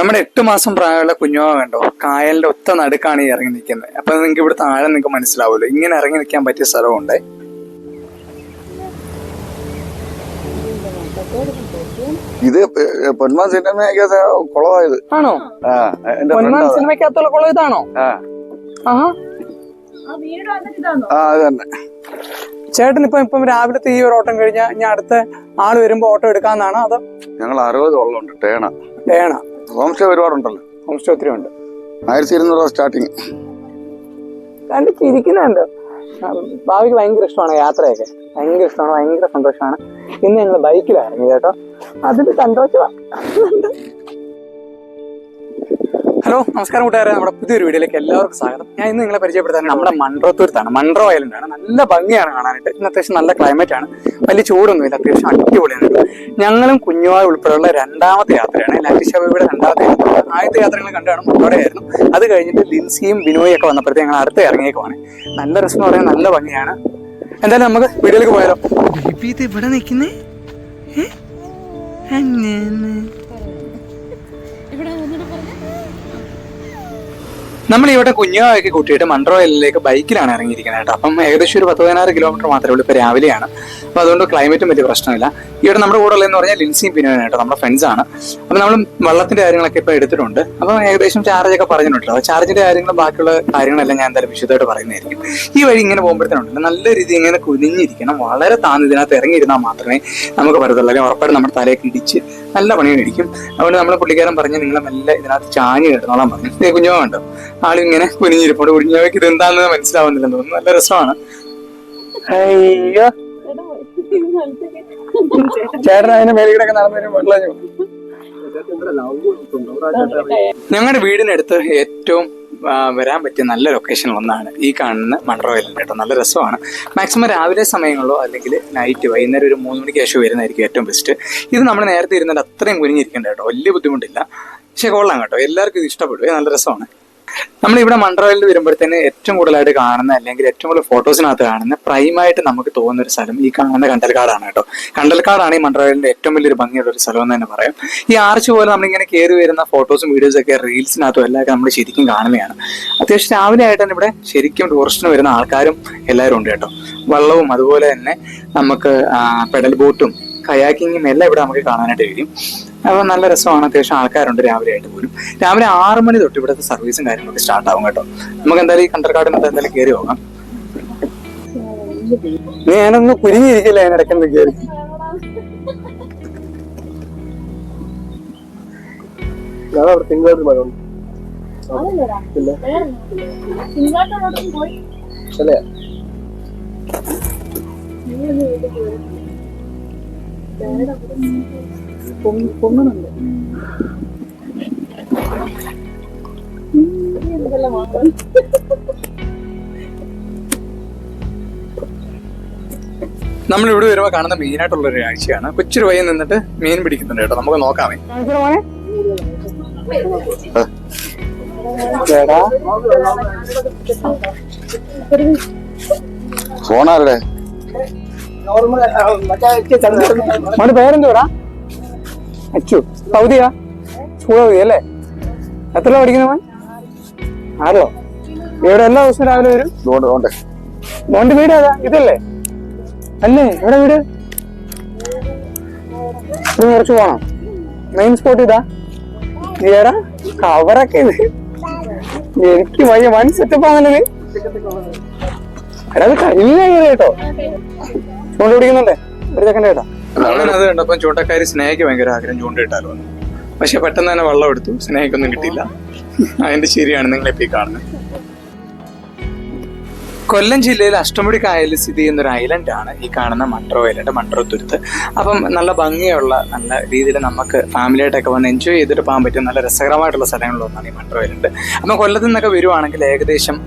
നമ്മുടെ എട്ട് മാസം പ്രായമുള്ള കുഞ്ഞുമാവ് കണ്ടോ? കായലിന്റെ ഒത്ത നടുക്കാണ് ഈ ഇറങ്ങി നിൽക്കുന്നത് അപ്പൊ നിങ്ങൾക്ക് ഇവിടെ താഴെ നിങ്ങൾക്ക് മനസ്സിലാവുമല്ലോ. ഇങ്ങനെ ഇറങ്ങി നിൽക്കാൻ പറ്റിയ സ്ഥലമുണ്ട്. ഇത് പൊന്മാൻ സിനിമയ്ക്കകത്ത് കുളമായത്. ആണോ? പൊന്മാൻ സിനിമയ്ക്കകത്തുള്ള കുളം ഇതാണോ? ആ. ആഹാ. ആ അത് തന്നെ. ചേട്ടൻ ഇപ്പൊ ഇപ്പം രാവിലത്തെ ഈ ഒരു ഓട്ടം കഴിഞ്ഞാൽ ഇനി അടുത്ത ആൾ വരുമ്പോ ഓട്ടം എടുക്കാന്നാണോ അതോ? ഞങ്ങൾ അറുപത് വെള്ളമുണ്ട് ടേണ. വേണ ഹോം സ്റ്റേ ഒരുപാടുണ്ടല്ലോ. ഹോം സ്റ്റേ ഒത്തിരി ഉണ്ട്. ആയിരത്തി ഇരുന്നൂറ് രൂപ സ്റ്റാർട്ടിങ് കണ്ട് ചിരിക്കുന്നുണ്ട്. ഭാവിക്ക് ഭയങ്കര ഇഷ്ടമാണ് യാത്രയൊക്കെ. ഭയങ്കര ഇഷ്ടമാണ് ഭയങ്കര സന്തോഷമാണ്. ഇന്ന് ഞങ്ങൾ ബൈക്കിലാണ് ഇറങ്ങിയത് കേട്ടോ. അതിൽ സന്തോഷമാണ് ഹലോ നമസ്കാരം കൂട്ടുകാരെ. നമ്മുടെ പുതിയൊരു വീഡിയോയിലേക്ക് എല്ലാവർക്കും സ്വാഗതം. ഞാൻ ഇന്ന് നിങ്ങളെ പരിചയപ്പെടുത്താൻ നമ്മുടെ മൺട്രോത്തൂരത്താണ് മൺട്രോ ഐലൻഡ് ആണ്. നല്ല ഭംഗിയാണ് കാണാനായിട്ട്. ഇന്ന് അത്യാവശ്യം നല്ല ക്ലൈമറ്റ് ആണ്. വലിയ ചൂടൊന്നുമില്ല. അത്യാവശ്യം അടിപൊളിയാണ്. ഞങ്ങളും കുഞ്ഞുവായ ഉൾപ്പെടെയുള്ള രണ്ടാമത്തെ യാത്രയാണ്. ലക്കിഷബയുടെ രണ്ടാമത്തെ യാത്ര. ആദ്യത്തെ യാത്രകൾ കണ്ടാണ് മുട്ടോടെയായിരുന്നു അത് കഴിഞ്ഞിട്ട് ലിൻസിയും ബിനോയും ഒക്കെ വന്നപ്പോഴത്തേക്ക് ഞങ്ങൾ അടുത്ത ഇറങ്ങിയേക്കുവാണ്. നല്ല രസം എന്ന് പറയാൻ നല്ല ഭംഗിയാണ്. എന്തായാലും നമുക്ക് വീഡിയോയിലേക്ക് പോയാലോ? ഇവിടെ നിൽക്കുന്നേ? നമ്മൾ ഇവിടെ കുഞ്ഞുകാവൊക്കെ കൂട്ടിയിട്ട് മൺട്രോയിലേക്ക് ബൈക്കിലാണ് ഇറങ്ങിയിരിക്കുന്നത് കേട്ടോ. അപ്പം ഏകദേശം ഒരു പത്ത് പതിനാറ് കിലോമീറ്റർ മാത്രമേ ഉള്ളൂ ഇപ്പോൾ രാവിലെയാണ്. അപ്പോൾ അതുകൊണ്ട് ക്ലൈമറ്റും വലിയ പ്രശ്നമില്ല. ഇവിടെ നമ്മുടെ കൂടെ ഉള്ളതെന്ന് പറഞ്ഞാൽ ലിൻസിയും പിന്നോയാണ് കേട്ടോ നമ്മുടെ ഫ്രണ്ട്സ് ആണ്. അപ്പോൾ നമ്മൾ വെള്ളത്തിന്റെ കാര്യങ്ങളൊക്കെ ഇപ്പോൾ എടുത്തിട്ടുണ്ട്. അപ്പം ഏകദേശം ചാർജ് ഒക്കെ പറഞ്ഞിട്ടുണ്ട്. അപ്പോൾ ചാർജിന്റെ കാര്യങ്ങളും ബാക്കിയുള്ള കാര്യങ്ങളെല്ലാം ഞാൻ എന്തായാലും വിശദമായിട്ട് പറയുന്നതായിരിക്കും. ഈ വഴി ഇങ്ങനെ പോകുമ്പോഴത്തേനുണ്ടല്ലോ നല്ല രീതിയിൽ ഇങ്ങനെ കുനിഞ്ഞിരിക്കണം. വളരെ താന്ന് ഇതിനകത്ത് ഇറങ്ങിയിരുന്നാൽ മാത്രമേ നമുക്ക് പറ്റത്തുള്ളൂ. അല്ലെങ്കിൽ ഉറപ്പായിട്ട് നമ്മുടെ തലയൊക്കെ ഇടിച്ച് നല്ല പണിയൊന്നിരിക്കും അതുകൊണ്ട് നമ്മൾ പുള്ളിക്കാരൻ പറഞ്ഞ് നിങ്ങൾ മെല്ലെ ഇതിനകത്ത് ചാഞ്ഞ് കിടന്നോളാൻ പറഞ്ഞു. കുഞ്ഞോ കണ്ടോ? ആളിങ്ങനെ കുനിഞ്ഞിരിപ്പുണ്ട്. കുഞ്ഞോയ്ക്ക് ഇത് എന്താണെന്ന് മനസ്സിലാവുന്നില്ലെന്ന് തോന്നുന്നു നല്ല രസമാണ്. ഞങ്ങളുടെ വീടിനടുത്ത് ഏറ്റവും വരാൻ പറ്റിയ നല്ല ലൊക്കേഷൻ ഒന്നാണ് ഈ കാണുന്ന മൺട്രോ കേട്ടോ. നല്ല രസമാണ്. മാക്സിമം രാവിലെ സമയങ്ങളിലോ അല്ലെങ്കിൽ നൈറ്റ് വൈകുന്നേരം ഒരു മൂന്ന് മണിക്ക് ശേഷം വരുന്നതായിരിക്കും ഏറ്റവും ബെസ്റ്റ് ഇത് നമ്മൾ നേരത്തെ ഇരുന്നിട്ട് അത്രയും കുനിഞ്ഞിരിക്കേണ്ട കേട്ടോ. വലിയ ബുദ്ധിമുട്ടില്ല. പക്ഷെ കൊള്ളാം കേട്ടോ. എല്ലാവർക്കും ഇത് ഇഷ്ടപ്പെടും നല്ല രസമാണ്. നമ്മളിവിടെ മൺട്രോയിൽ വരുമ്പോഴത്തേന് ഏറ്റവും കൂടുതലായിട്ട് കാണുന്ന അല്ലെങ്കിൽ ഏറ്റവും കൂടുതൽ ഫോട്ടോസിനകത്ത് കാണുന്ന പ്രൈമായിട്ട് നമുക്ക് തോന്നുന്ന ഒരു സ്ഥലം ഈ കാണുന്ന കണ്ടൽക്കാടാണ് കേട്ടോ. കണ്ടൽക്കാടാണ് ഈ മൺട്രോയിലിന്റെ ഏറ്റവും വലിയൊരു ഭംഗിയുള്ള ഒരു സ്ഥലം എന്ന് തന്നെ പറയാം. ഈ ആർച്ച് പോലെ നമ്മളിങ്ങനെ കയറി വരുന്ന ഫോട്ടോസും വീഡിയോസും ഒക്കെ റീൽസിനകത്തും എല്ലാം നമ്മൾ ശരിക്കും കാണുന്നതാണ്. അത്യാവശ്യം രാവിലെ ആയിട്ട് തന്നെ ഇവിടെ ശരിക്കും ടൂറിസ്റ്റിന് വരുന്ന ആൾക്കാരും എല്ലാവരും ഉണ്ട് കേട്ടോ. വള്ളവും അതുപോലെ തന്നെ നമുക്ക് പെഡൽ ബോട്ടും കയാക്കിങ്ങും എല്ലാം ഇവിടെ നമുക്ക് കാണാനായിട്ട് കഴിയും. അപ്പോൾ നല്ല രസമാണ്. അത്യാവശ്യം ആൾക്കാരുണ്ട് രാവിലെ ആയിട്ട് പോലും. രാവിലെ ആറ് മണി തൊട്ട് ഇവിടുത്തെ സർവീസും കാര്യങ്ങളൊക്കെ സ്റ്റാർട്ട് ആവും കേട്ടോ. നമുക്ക് എന്തായാലും ഈ കണ്ടർക്കാടിനകത്ത് എന്തായാലും കയറി പോകാം. ഞാനൊന്ന് കുരുങ്ങിയിരിക്കില്ല അതിനിടയ്ക്കൊന്ന് കയറി തിങ്കളാഴ്ച മഴ ഉണ്ട് പോയി. അല്ലേ പൊങ്ങുന്നുണ്ട് നമ്മൾ ഇവിടെ വരുമ്പോൾ കാണുന്ന മെയിനായിട്ടുള്ള ഒരു കാഴ്ചയാണ് കൊച്ചൊരു വയ്യ നിന്നിട്ട് മീൻ പിടിക്കുന്നുണ്ട് കേട്ടോ. നമുക്ക് നോക്കാമേ. ഫോണാരുടെ? മോന്റെ പേരെന്തുവാടാ അച്ചു സൗദിയാ സ്കൂൾ സൗദി അല്ലേ? എത്ര പഠിക്കുന്ന മോൻ? ആരോ ഇവിടെ എല്ലാ ദിവസവും രാവിലെ വരും? മോണ്ട് മോന്റെ വീട് ഏതാ? ഇതല്ലേ? അല്ലേ? എവിടെ വീട്? കുറച്ച് പോണം. മെയിൻ സ്പോട്ട് ഇതാ. ഏടാ കവറൊക്കെ ഇത്. എനിക്ക് വയ്യ. വൺ സെറ്റപ്പ് ആണല്ലോ ഇത്. എടാ അത് കഴിഞ്ഞ കേട്ടോ? ചൂണ്ട പിടിക്കുന്നുണ്ടേ. ഒരു സെക്കൻഡ് കേട്ടോ. അത് ചൂണ്ടക്കാരി സ്നേഹയ്ക്ക് ഭയങ്കര ആഗ്രഹം ചൂണ്ട ഇട്ടാലോ പക്ഷെ പെട്ടെന്ന് തന്നെ വെള്ളം എടുത്തു. സ്നേഹയ്ക്കൊന്നും കിട്ടിയില്ല. അതിന്റെ ശരിയാണ് നിങ്ങളിപ്പോ ഈ കാണുന്നത്. കൊല്ലം ജില്ലയിൽ അഷ്ടമുടി കായലിൽ സ്ഥിതി ചെയ്യുന്ന ഒരു ഐലൻഡ് ആണ്. ഈ കാണുന്ന മൺട്രോ ഐലൻഡ് മൺട്രോ തുരുത്ത്. അപ്പം നല്ല ഭംഗിയുള്ള നല്ല രീതിയിൽ നമുക്ക് ഫാമിലിയായിട്ടൊക്കെ വന്ന് എൻജോയ് ചെയ്തിട്ട് പോകാൻ പറ്റിയ നല്ല രസകരമായിട്ടുള്ള സ്ഥലങ്ങളിലൊന്നാണ് ഈ മൺട്രോ ഐലൻഡ് അപ്പം കൊല്ലത്തു നിന്നൊക്കെ വരുവാണെങ്കിൽ ഏകദേശം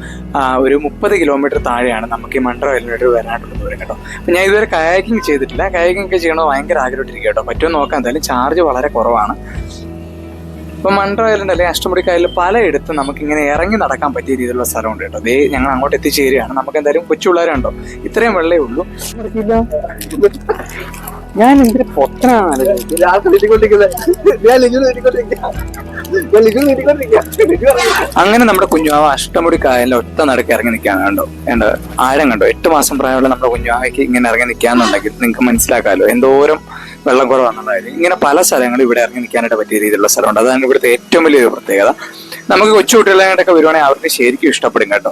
ഒരു മുപ്പത് കിലോമീറ്റർ താഴെയാണ് നമുക്ക് ഈ മൺട്രോ ഐലൻഡ് വരാനായിട്ടുള്ള ദൂരം കേട്ടോ. അപ്പം ഞാൻ ഇതുവരെ കയാക്കിങ് ചെയ്തിട്ടില്ല. കയാക്കിംഗ് ഒക്കെ ചെയ്യണമെന്ന് ഭയങ്കര ആഗ്രഹമായിട്ടിരിക്കും കേട്ടോ. പറ്റുമോ നോക്കാം. എന്തായാലും ചാർജ് വളരെ കുറവാണ്. ഇപ്പൊ ഐലൻഡ് അല്ലെങ്കിൽ അഷ്ടമുടി കായലിൽ പലയിടത്തും നമുക്ക് ഇങ്ങനെ ഇറങ്ങി നടക്കാൻ പറ്റിയ രീതിയിലുള്ള സ്ഥലമുണ്ട് കേട്ടോ. അതേ ഞങ്ങൾ അങ്ങോട്ട് എത്തിച്ചേരുകയാണ്. നമുക്ക് എന്തായാലും കൊച്ചു പിള്ളേരുണ്ടോ? ഇത്രയും വെള്ളേ ഉള്ളൂ. ഞാൻ എന്തിനു പൊത്തനാണ് അങ്ങനെ നമ്മുടെ കുഞ്ഞുവാവ അഷ്ടമുടി കായലിൽ ഒറ്റ നടക്ക് ഇറങ്ങി നിൽക്കാൻ കണ്ടോ? എന്താ ആഴം കണ്ടോ? എട്ട് മാസം പ്രായമുള്ള നമ്മുടെ കുഞ്ഞുവാവയ്ക്ക് ഇങ്ങനെ ഇറങ്ങി നിൽക്കാന്നുണ്ടെങ്കിൽ നിങ്ങൾക്ക് മനസ്സിലാക്കാമല്ലോ. എന്തോരം വെള്ളം കുറവാണെന്നുള്ളത് ഇങ്ങനെ പല സ്ഥലങ്ങളും ഇവിടെ ഇറങ്ങി നിൽക്കാനായിട്ട് പറ്റിയ രീതിയിലുള്ള സ്ഥലമുണ്ട്. അതാണ് ഇവിടുത്തെ ഏറ്റവും വലിയൊരു പ്രത്യേകത. നമുക്ക് കൊച്ചു കുട്ടികളായിട്ടൊക്കെ വരുവാണെങ്കിൽ അവർക്ക് ശരിക്കും ഇഷ്ടപ്പെടും കേട്ടോ.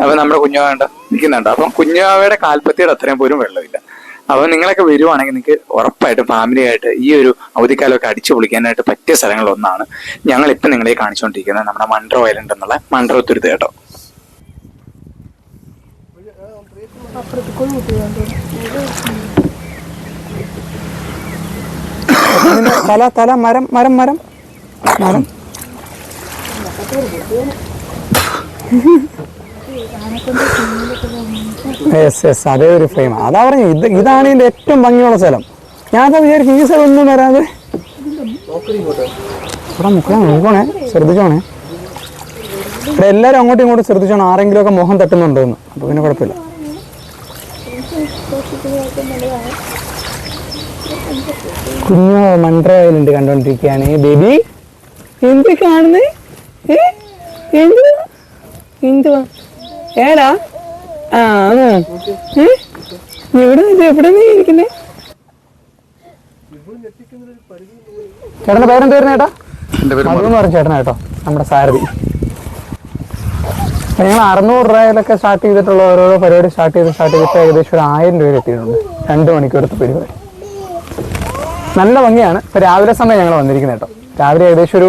അപ്പൊ നമ്മുടെ കുഞ്ഞുവാവേണ്ട നിൽക്കുന്നുണ്ട്. അപ്പം കുഞ്ഞുവാവയുടെ കാൽപ്പത്തിയുടെ അത്രയും പോലും വെള്ളമില്ല. അപ്പൊ നിങ്ങളൊക്കെ വരുവാണെങ്കിൽ നിങ്ങൾക്ക് ഉറപ്പായിട്ടും ഫാമിലി ആയിട്ട് ഈ ഒരു അവധിക്കാലമൊക്കെ അടിച്ചു പൊളിക്കാനായിട്ട് പറ്റിയ സ്ഥലങ്ങളൊന്നാണ് ഞങ്ങൾ ഇപ്പം നിങ്ങളെ കാണിച്ചുകൊണ്ടിരിക്കുന്നത് നമ്മുടെ മൺട്രോ ഐലൻഡ് എന്നുള്ള മൺട്രോ തുരുത്ത് കേട്ടോ. തല തല മരം മരം മരം. മരം. യെസ് യെസ് അതേ ഒരു ഫ്രെയിം അതാ പറഞ്ഞു ഇത് ഇതാണ് ഇതിന്റെ ഏറ്റവും ഭംഗിയുള്ള സ്ഥലം. ഞാൻ അതാ വിചാരിക്കും ഈ സ്ഥലം ഒന്നും വരാതെ. ഇവിടെ മുക്കാൻ നോക്കണേ ശ്രദ്ധിച്ചോണേ. ഇവിടെ എല്ലാവരും അങ്ങോട്ടും ഇങ്ങോട്ടും ശ്രദ്ധിച്ചോണം ആരെങ്കിലും ഒക്കെ മുഖം തട്ടുന്നുണ്ടോന്ന്. അപ്പൊ പിന്നെ കുഴപ്പമില്ല. കുഞ്ഞു മൺട്രയിലുണ്ട് കണ്ടോണ്ടിരിക്കുകയാണ്. ബേബി? എന്ത് കാണുന്നേ? ഏ? എന്തുവാ? ഏടാ? ആ? എവിടെ എവിടെ നീ ഇരിക്കുന്നേ? ചേട്ടന്റെ പേരെന്ത് വരുന്ന ചേട്ടാ? എന്റെ പേര് മധു. എന്ന് പറഞ്ഞ ചേട്ടനാ കേട്ടോ നമ്മുടെ സാരഥി. ഞങ്ങൾ അറുന്നൂറ് രൂപയിലൊക്കെ സ്റ്റാർട്ട് ചെയ്തിട്ടുള്ള ഓരോരോ പരിപാടി സ്റ്റാർട്ട് ചെയ്ത് സ്റ്റാർട്ട് ചെയ്തിട്ട് ഏകദേശം ഒരു ആയിരം രൂപയിൽ എത്തിയിട്ടുണ്ട്. രണ്ട് മണിക്കൂറത്തെ പരിപാടി. നല്ല ഭംഗിയാണ്. ഇപ്പൊ രാവിലെ സമയം ഞങ്ങൾ വന്നിരിക്കുന്നത് കേട്ടോ. രാവിലെ ഏകദേശം ഒരു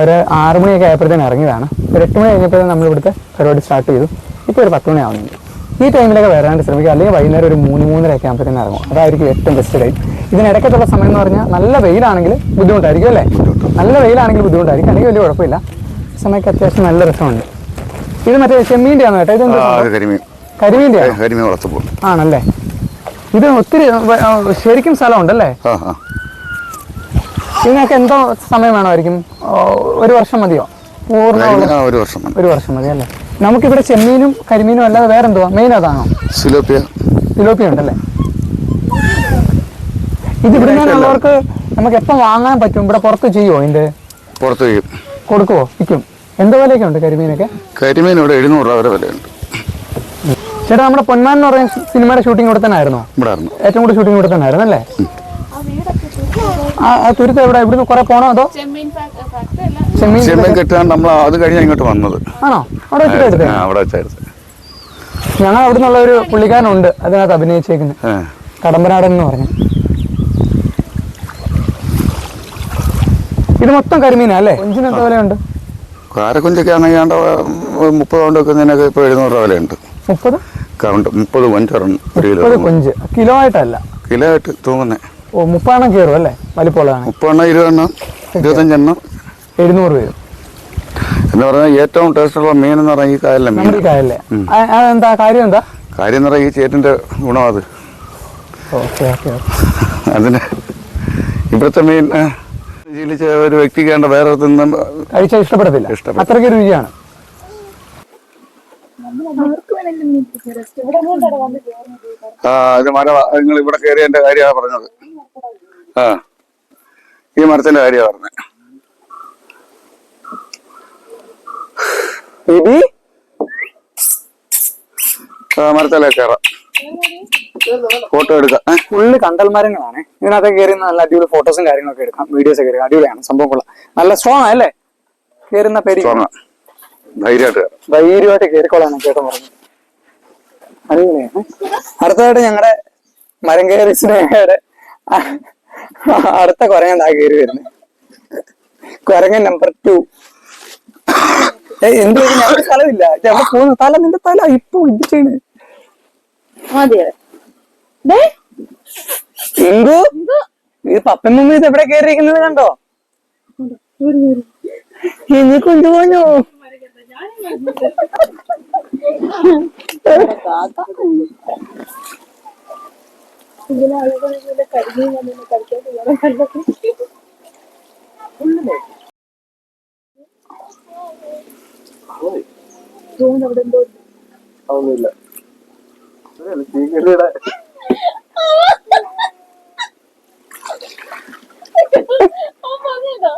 ഒരു ആറ് മണിയൊക്കെ ആയപ്പോഴത്തേനും ഇറങ്ങിയതാണ്. ഒരു എട്ട് മണി കഴിഞ്ഞപ്പോഴത്തേന് നമ്മൾ ഇവിടുത്തെ പരിപാടി സ്റ്റാർട്ട് ചെയ്തു. ഇപ്പോൾ ഒരു പത്ത് മണി ആവുന്നുണ്ട്. ഈ ടൈമിലൊക്കെ വരാണ്ട് ശ്രമിക്കുക. അല്ലെങ്കിൽ വൈകുന്നേരം ഒരു മൂന്ന് മൂന്നരയൊക്കെ ആകുമ്പോഴത്തേനും ഇറങ്ങും. അതായിരിക്കും ഏറ്റവും ബെസ്റ്റ് ടൈം ഇതിനിടയ്ക്കത്തുള്ള സമയം എന്ന് പറഞ്ഞാൽ നല്ല വെയിലാണെങ്കിൽ ബുദ്ധിമുട്ടായിരിക്കും അല്ലേ? നല്ല വെയിലാണെങ്കിൽ ബുദ്ധിമുട്ടായിരിക്കും. അല്ലെങ്കിൽ വലിയ കുഴപ്പമില്ല. സമയത്ത് അത്യാവശ്യം നല്ല രസമുണ്ട്. ഇത് മറ്റേ ചെമ്മീന്റെ ആണോ കേട്ടോ കരിമീൻ. കരിമീന്റെ ആണല്ലേ? ഇത് ഒത്തിരി ശരിക്കും സ്ഥലമുണ്ടല്ലേ? നിങ്ങൾക്ക് ഇതിനൊക്കെ എന്തോ സമയം വേണമായിരിക്കും? ഒരു വർഷം മതിയോ? പൂർണ ഒരു വർഷം ഒരു വർഷം മതി അല്ലേ? നമുക്കിവിടെ ചെമ്മീനും കരിമീനും അല്ലാതെ വേറെ എന്തുവാ മെയിൻ അതാണോ സിലോപ്പിയ. സിലോപ്പിയ ഉണ്ടല്ലേ? ഇത് ഇവിടെ ഉള്ളവർക്ക് നമുക്ക് എപ്പം വാങ്ങാൻ പറ്റും? ഇവിടെ പുറത്ത് ചെയ്യുമോ ഇതിന്റെ പുറത്ത് ചെയ്യും. കൊടുക്കുവോ? വിൽക്കും. എന്തോ വിലയൊക്കെ ഉണ്ട് കരിമീനൊക്കെ? കരിമീൻ ഇവിടെ എഴുന്നൂറ് രൂപ വരെ വിലയുണ്ട്. ചേട്ടാ നമ്മുടെ പൊന്മാൻ എന്ന് പറയുന്ന സിനിമയുടെ ഷൂട്ടിംഗ് ഇവിടെ തന്നെ ആയിരുന്നോ. ഇവിടെ ആയിരുന്നു. ഏറ്റവും കൂടുതൽ ഷൂട്ടിംഗ് ഇവിടെ തന്നെ ആയിരുന്നു അല്ലേ? ആ തുരുത്ത് എവിടെ ഇവിടുന്ന് കുറെ പോണോ അതോ? ചെമ്മീൻ കെട്ടാൻ നമ്മൾ അത് കഴിഞ്ഞാൽ ഇങ്ങോട്ട് വന്നത്. ആണോ? അവിടെ വെച്ചിട്ട് അവിടെ വെച്ചായിരുന്നു. ഞങ്ങൾ അവിടെ നിന്നുള്ള ഒരു പുള്ളിക്കാരനുണ്ട്. അതിനകത്ത് അഭിനയിച്ചേക്കുന്നത് കടമ്പനാടൻ എന്ന് പറഞ്ഞു. ഇത് മൊത്തം കരിമീനാ അല്ലേ? കൊഞ്ചിന് വിലയുണ്ട്. കാരക്കുഞ്ചൊക്കെ ആണെങ്കിൽ മുപ്പത് പൗണ്ട് വെക്കുന്നതിനൊക്കെ ഇപ്പോൾ എഴുന്നൂറ് രൂപ വിലയുണ്ട്. മുപ്പത്? കറണ്ട് മുപ്പത് കൊഞ്ച് ഒരു കിലോ മുപ്പത് കൊഞ്ച്. കിലോ ആയിട്ടല്ല. കിലോ ആയിട്ട് തൂങ്ങുന്നേ ഓ മുപ്പതെണ്ണം കയറും അല്ലേ? വലിപ്പമുള്ളതാണ്. മുപ്പതെണ്ണം ഇരുപതെണ്ണം ഇരുപത്തഞ്ചെണ്ണം. എഴുന്നൂറ് വരും. എന്ന് പറഞ്ഞാൽ ഏറ്റവും ടേസ്റ്റുള്ള മീൻ എന്ന് പറഞ്ഞാൽ ഈ കായലിലെ മീൻ. കായല്ലേ. എന്താ കാര്യം എന്താ? കാര്യം എന്ന് പറഞ്ഞാൽ ഈ ചേറ്റിന്റെ ഗുണം അത്. അതിന് ഇവിടുത്തെ മീൻ ശീലിച്ച ഒരു വ്യക്തിക്ക് വേണ്ട വേറെ കഴിച്ചാൽ ഇഷ്ടപ്പെടത്തില്ല. അത്രയ്ക്ക് രുചിയാണ് അവർക്ക് വേണമെങ്കിലും മീൻ റെസ്റ്റ് ഇവിടെ കൊണ്ടാണ് വന്ന് കയറുന്നത് ആ ഇത് മര നിങ്ങൾ ഇവിടെ കയറിയതിന്റെ കാര്യമാണ് പറഞ്ഞത്. ആ ഈ മരത്തിന്റെ കാര്യമാണ് പറഞ്ഞത്. ബേബി മരത്തിലേ കയറാം. ഫോട്ടോ എടുക്കാം? ഫുള്ള് കണ്ടൽ മരങ്ങളാണ് ഇതിനകത്ത് കയറി നല്ല അടിപൊളി ഫോട്ടോസും കാര്യങ്ങളൊക്കെ എടുക്കാം. വീഡിയോസ് ഒക്കെ എടുക്കാം. അടിപൊളിയാണ്. സംഭവം കൊള്ളാം. നല്ല സ്ട്രോങ് അല്ലേ? കയറുന്ന പേര് തുടങ്ങാം ധൈര്യമായിട്ട് ധൈര്യമായിട്ട് കയറിക്കൊള്ളാണ് ചേട്ടൻ പറഞ്ഞു. അടിപൊളിയാണ് അടുത്തതായിട്ട് ഞങ്ങളുടെ മരം കയറി സ്നേഹയുടെ അടുത്ത കുരങ്ങൻ താ കയറി വരുന്നത് കുരങ്ങൻ നമ്പർ ടു എന്ത്? ഞങ്ങൾക്ക് സ്ഥലമില്ല. പോകുന്ന സ്ഥലം പോകുന്നു തല നിന്റെ തല ഇപ്പൊ ഇടിച്ചാണ് എന്തോ ഇത് പപ്പൻ മമ്മി ഇത് എവിടെ കയറിയിരിക്കുന്നത് കണ്ടോ? ഇനി കൊണ്ടുപോഞ്ഞോ? ഇതിലെ ആളുകൾ ഇതിലെ കരിമീൻ വന്നു കഴിക്കാൻ റൂമിന് അവിടെ എന്തോ അതൊന്നുമില്ല അവൻ പറഞ്ഞതാ.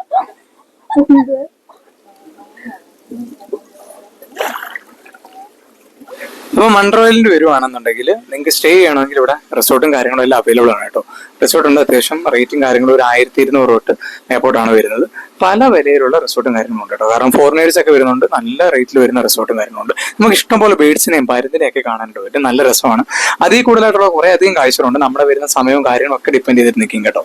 അപ്പോൾ മൺറോയിലിൽ വരുവാണെന്നുണ്ടെങ്കിൽ നിങ്ങൾക്ക് സ്റ്റേ ചെയ്യണമെങ്കിൽ ഇവിടെ റിസോർട്ടും കാര്യങ്ങളും എല്ലാം അവൈലബിൾ ആണ് കേട്ടോ. റിസോർട്ട് ഉണ്ട് അത്യാവശ്യം റേറ്റും കാര്യങ്ങളും ഒരു ആയിരത്തി ഇരുന്നൂറ് തൊട്ട് എയർപോർട്ടാണ് വരുന്നത്. പല വിലയിലുള്ള റിസോർട്ടും കാര്യങ്ങളും ഉണ്ട് കേട്ടോ. കാരണം ഫോറിനേഴ്സ് ഒക്കെ വരുന്നുണ്ട് നല്ല റേറ്റിൽ വരുന്ന റിസോർട്ടും കാര്യങ്ങളുണ്ട് നമുക്ക് ഇഷ്ടംപോലെ ബേഡ്സിനെയും പരുത്തിനെയും ഒക്കെ കാണാനുണ്ട് പറ്റും. നല്ല രസമാണ്. അതിൽ കൂടുതലായിട്ടുള്ള കുറേ അധികം കാഴ്ചകളുണ്ട്. നമ്മുടെ വരുന്ന സമയവും കാര്യങ്ങളും ഒക്കെ ഡിപ്പെൻഡ് ചെയ്തിട്ട് നിൽക്കും കേട്ടോ.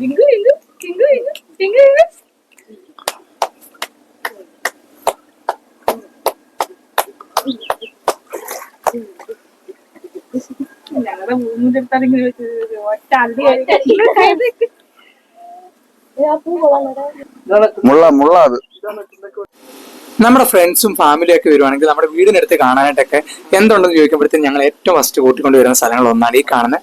ടിങ്കു ടിങ്കു ടിങ്കു ടിങ്കു. ഞങ്ങളുടെ മൂന്നിന്റെ അടുത്താണെങ്കിൽ ഒറ്റ അടി മുള്ള മുള്ള അത്. നമ്മുടെ ഫ്രണ്ട്സും ഫാമിലിയും ഒക്കെ വരുവാണെങ്കിൽ നമ്മുടെ വീടിനടുത്ത് കാണാനായിട്ടൊക്കെ എന്തുണ്ടെന്ന് ചോദിക്കുമ്പോഴത്തേക്കും ഞങ്ങൾ ഏറ്റവും ഫസ്റ്റ് കൂട്ടിക്കൊണ്ട് വരുന്ന സ്ഥലങ്ങൾ ഒന്നാണ് ഈ കാണുന്ന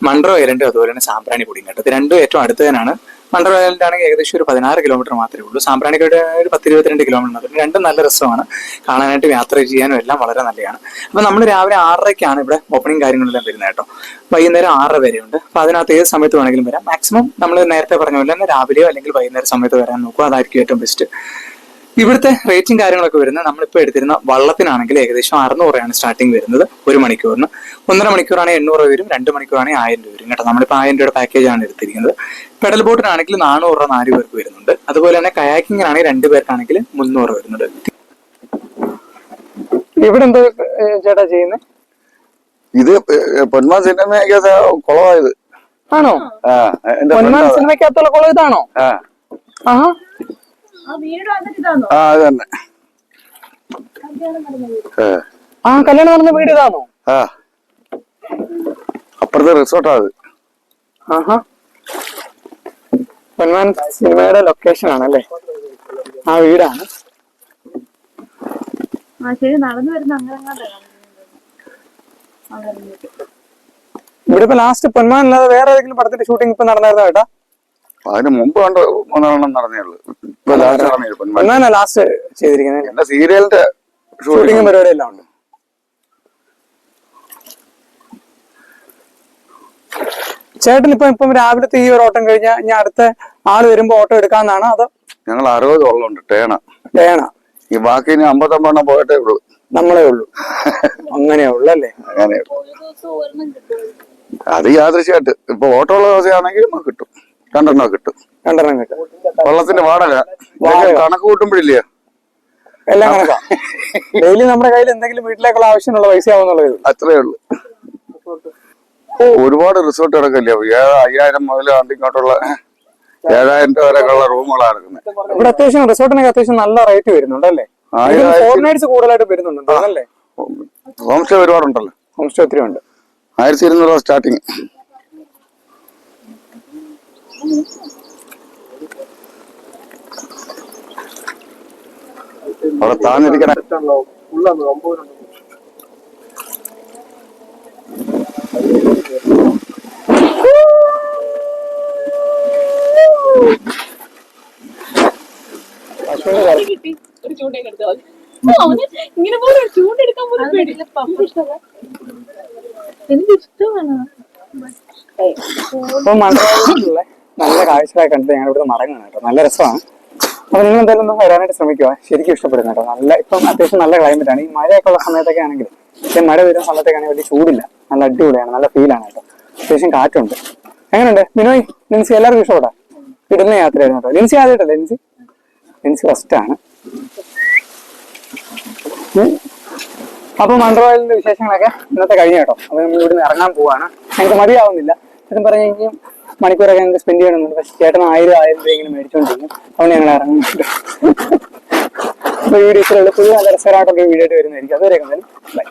മൺട്രോ ഐലൻഡ് അതുപോലെ തന്നെ സാമ്പ്രാണി പൊടിയും കേട്ടത് രണ്ടും ഏറ്റവും അടുത്ത് തന്നെയാണ് ആണെങ്കിൽ ഏകദേശം ഒരു പതിനാറ് കിലോമീറ്റർ മാത്രമേ ഉള്ളൂ. സാമ്പ്രാണിക്കോട് ഒരു പത്ത് ഇരുപത്തിരണ്ട് കിലോമീറ്റർ മാത്രം രണ്ടും നല്ല രസമാണ്. കാണാനായിട്ട് യാത്ര ചെയ്യാനും എല്ലാം വളരെ നല്ലതാണ്. അപ്പോൾ നമ്മൾ രാവിലെ ആറരയ്ക്കാണ് ഇവിടെ ഓപ്പണിംഗ് കാര്യങ്ങളെല്ലാം വരുന്നത് കേട്ടോ. വൈകുന്നേരം ആറര വരെയുണ്ട്. അപ്പോൾ അതിനകത്ത് ഏത് സമയത്ത് വേണമെങ്കിലും വരാം. മാക്സിമം നമ്മൾ നേരത്തെ പറഞ്ഞ പോലെ തന്നെ രാവിലെയോ അല്ലെങ്കിൽ വൈകുന്നേരം സമയത്ത് വരാൻ നോക്കുക. അതായിരിക്കും ഏറ്റവും ബെസ്റ്റ് ഇവിടുത്തെ റേറ്റും കാര്യങ്ങളൊക്കെ വരുന്നത് നമ്മളിപ്പോൾ എടുത്തിരുന്ന വള്ളത്തിനാണെങ്കിൽ ഏകദേശം അറുന്നൂറ് രൂപയാണ് സ്റ്റാർട്ടിങ് വരുന്നത് ഒരു മണിക്കൂറിന്. ഒന്നര മണിക്കൂറാണെങ്കിൽ എണ്ണൂറ് രൂപ വരും രണ്ട് മണിക്കൂറാണെങ്കിൽ ആയിരം രൂപ വരും. കേട്ടോ നമ്മളിപ്പോൾ ആയിരം രൂപയുടെ പാക്കേജാണ് എടുത്തിരിക്കുന്നത്. പെഡൽ ബോട്ടിനാണെങ്കിൽ നാനൂറ് രൂപ നാല് പേർക്ക് വരുന്നുണ്ട്. അതുപോലെ തന്നെ കയാക്കിങ്ങിനാണെങ്കിൽ രണ്ട് പേർക്കാണെങ്കിൽ മുന്നൂറ് രൂപ വരുന്നുണ്ട്. ഇവിടെ എന്തോ ചേട്ടാ ചെയ്യുന്നത് ഇത് പൊന്മാൻ സിനിമയ്ക്കകത്ത് കുളമായത്. ആണോ? ആ. സിനിമയ്ക്കകത്തുള്ള കുളം ഇതാണോ? ആഹാ. ആ വീട് വന്നിട്ട് ആ അത് തന്നെ. കല്യാണം വീട്. ആ, ആ കല്യാണം നടന്ന വീട് ഇതാണോ ആ. അപ്പുറത്തെ റിസോർട്ടാ അത്. ആഹാ. പൊന്മാൻ സിനിമയുടെ ലൊക്കേഷൻ ആണല്ലേ? ആ വീടാണ്. ഇവിടെ ഇപ്പൊ ലാസ്റ്റ് പൊന്മാൻ അല്ലാതെ വേറെ ഏതെങ്കിലും പടത്തിന്റെ ഷൂട്ടിംഗ് ഇപ്പൊ നടന്നായിരുന്നോ കേട്ടാ അതിന് മുമ്പ് കണ്ട് മൂന്നെണ്ണം നടന്നേ ഉള്ളൂ. ഇപ്പൊ ലാസ്റ്റ് നടന്നേ പൊന്മാൻ പൊന്മാനാ ലാസ്റ്റ് ചെയ്തിരിക്കുന്നത്? എന്റെ സീരിയലിന്റെ ഷൂട്ടിംഗും ഷൂട്ടിംഗ് പരിപാടി എല്ലാം ഉണ്ട്. ചേട്ടൻ ഇപ്പൊ ഇപ്പം രാവിലത്തെ ഈ ഒരു ഓട്ടം കഴിഞ്ഞാൽ ഞാൻ അടുത്ത ആൾ വരുമ്പോ ഓട്ടോ എടുക്കാന്നാണോ അതോ ഞങ്ങൾ അറുപത് വെള്ളമുണ്ട് ടേണ. ടേണ? ഈ ബാക്കി ഇനി അമ്പത്തൊമ്പതെണ്ണം പോയിട്ടേ ഉള്ളൂ. നമ്മളേ ഉള്ളൂ. അങ്ങനെ ഉള്ളു അല്ലേ? അങ്ങനെ അത് യാദൃശ്യമായിട്ട്. ഇപ്പൊ ഓട്ടോ ഉള്ള ദിവസമാണെങ്കിൽ നമുക്ക് കിട്ടും. രണ്ടെണ്ണം കിട്ടും. രണ്ടെണ്ണം കിട്ടും. വെള്ളത്തിന്റെ വാടക. കണക്ക് കൂട്ടുമ്പോഴില്ലേ? എല്ലാം കണക്കാ. ഡെയിലി നമ്മുടെ കയ്യിൽ എന്തെങ്കിലും വീട്ടിലേക്കുള്ള ആവശ്യമുള്ള പൈസ ആവുന്നുള്ളതേ അത്രേ ഉള്ളൂ. ഒരുപാട് റിസോർട്ട് അടക്കല്ലേ ഏഴ് അയ്യായിരം മുതൽ ഇങ്ങോട്ടുള്ള ഏഴായിരം രൂപ വരെയൊക്കെയുള്ള റൂമുകളാണ് എടുക്കുന്നത് ഇവിടെ അത്യാവശ്യം റിസോർട്ടിനൊക്കെ അത്യാവശ്യം നല്ല റേറ്റ് വരുന്നുണ്ടല്ലേ ഫോറിനേഴ്സ് കൂടുതലായിട്ട് വരുന്നുണ്ട് അല്ലേ? ഹോം സ്റ്റേ ഒരുപാടുണ്ടല്ലോ. ഹോം സ്റ്റേ ഒത്തിരി ഉണ്ട്. ആയിരത്തി ഇരുന്നൂറ് സ്റ്റാർട്ടിങ്. അവിടെ താന്നിരിക്കണ ഒരു ചൂണ്ടയൊക്കെ എടുത്താൽ മതി അവന് ഇങ്ങനെ പോലെ ചൂണ്ടെടുക്കാൻ പോലും പേടിയില്ല. എനിക്ക് ഇഷ്ടമാണ് ഇപ്പൊ മൺട്രോയിലുള്ള നല്ല കാഴ്ചകളായി കണ്ടിട്ട് ഞങ്ങൾ ഇവിടെ മടങ്ങാണ് കേട്ടോ. നല്ല രസമാണ്. അപ്പൊ നിങ്ങൾ എന്തായാലും ഒന്ന് വരാനായിട്ട് ശ്രമിക്കുക. ശരിക്കും ഇഷ്ടപ്പെടുന്നു കേട്ടോ. നല്ല ഇപ്പം അത്യാവശ്യം നല്ല ക്ലൈമറ്റ് ആണ്. ഈ മഴയൊക്കെ ഉള്ള സമയത്തൊക്കെ ആണെങ്കിൽ പക്ഷെ മഴ വരുന്ന സമയത്തൊക്കെ വലിയ ചൂടില്ല. നല്ല അടിപൊളിയാണ് നല്ല ഫീലാണ് കേട്ടോ. അത്യാവശ്യം കാറ്റുണ്ട്. എങ്ങനെയുണ്ട്? ബിനോയ് ലിൻസി എല്ലാവർക്കും ഇഷ്ടപ്പെടാം? ഇടുന്ന യാത്രയായിരുന്നു കേട്ടോ. ലിൻസി ആദ്യമായിട്ടല്ലേ ലിൻസി? ലിൻസി ഫസ്റ്റ് ആണ്. അപ്പൊ മൺട്രോയിലിന്റെ വിശേഷങ്ങളൊക്കെ ഇന്നത്തെ കഴിഞ്ഞ കേട്ടോ. അപ്പൊ നമ്മൾ ഇവിടുന്ന് ഇറങ്ങാൻ പോവാണ്. ഞങ്ങൾക്ക് മതിയാവുന്നില്ല. സത്യം പറഞ്ഞു കഴിഞ്ഞാൽ മണിക്കൂറൊക്കെ ഞങ്ങൾക്ക് സ്പെൻഡ് ചെയ്യണമെന്നുണ്ട് പക്ഷെ ചേട്ടൻ ആയിരം ആയിരം രൂപ ഇങ്ങനെ മേടിച്ചോണ്ടിരിക്കും. അതുകൊണ്ട് ഞങ്ങൾ ഇറങ്ങുന്നുണ്ട് വീഡിയോസിലുള്ള പുതിയ നല്ല രസകരമായിട്ടൊക്കെ വീഡിയോ ആയിട്ട് വരുന്നതായിരിക്കും. അതുവരെ ബൈ